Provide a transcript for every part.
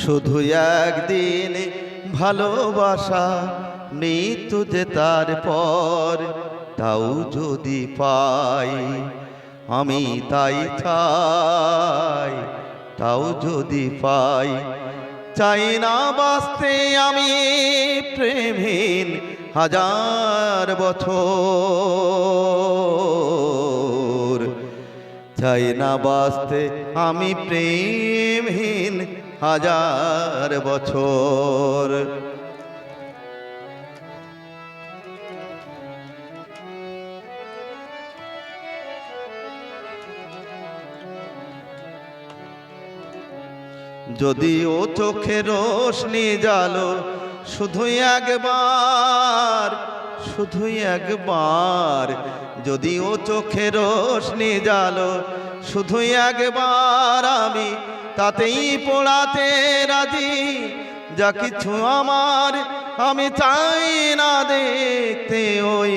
শুধু একদিন ভালোবাসা, মৃত্যু যে তার পর তাও যদি পাই, আমি তাই চাই, তাও যদি পাই। চাই না বাঁচতে আমি প্রেমহীন হাজার বছর। চাই না বাঁচতে আমি প্রেমহীন হাজার বছর। যদিও চোখে রোশনি জালো শুধু একবার, শুধুই একবার। যদিও চোখে রোশনি জালো শুধু একবার আমি তাতেই পোড়াতে রাজি। যা কিছু আমার, আমি চাই না দেখতে ওই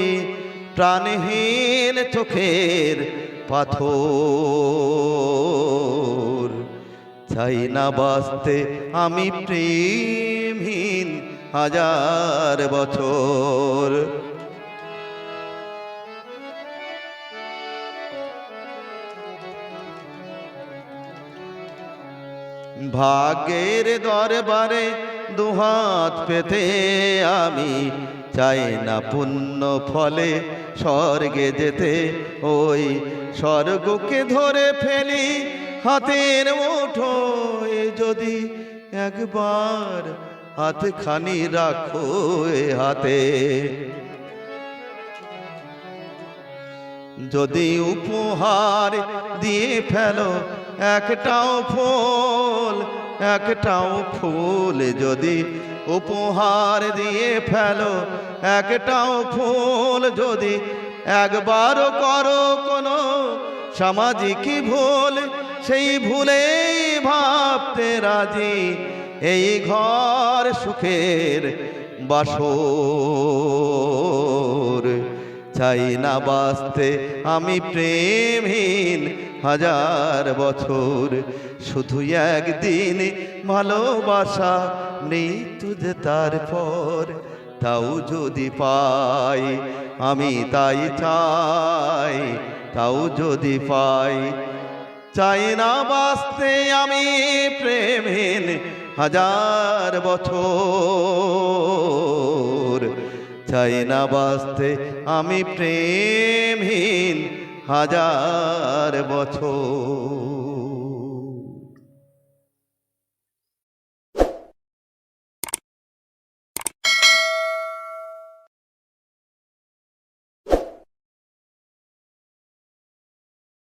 প্রাণহীন চোখের পাথর। চাই না বাঁচতে আমি প্রেমহীন হাজার বছর। ভাগ্যের দরবারে দুহাত পেতে আমি চাই না পুণ্য ফলে স্বর্গে যেতে। ওই স্বর্গকে ধরে ফেলি হাতের মুঠোয়, যদি একবার হাতখানি রাখো হাতে। যদি উপহার দিয়ে ফেলো, একটাও ফুল একটাও ফুল। যদি উপহার দিয়ে ফেলো, একটাও ফুল। যদি একবারও করো কোনো সামাজিক ভুল, সেই ভুলেই ভাবতে রাজি এই ঘর সুখের বাসর। চাই না বাঁচতে। আমি প্রেমহীন হাজার বছর। শুধু একদিন ভালোবাসা, মৃত্যু যে তারপর তাও যদি পাই, আমি তাই চাই, তাও যদি পাই। চাই না বাঁচতে আমি প্রেমহীন হাজার বছর। চাই না বাঁচতে আমি প্রেমহীন হাজার বছর।